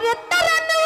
ಅರೆತ್ತರನ್ನು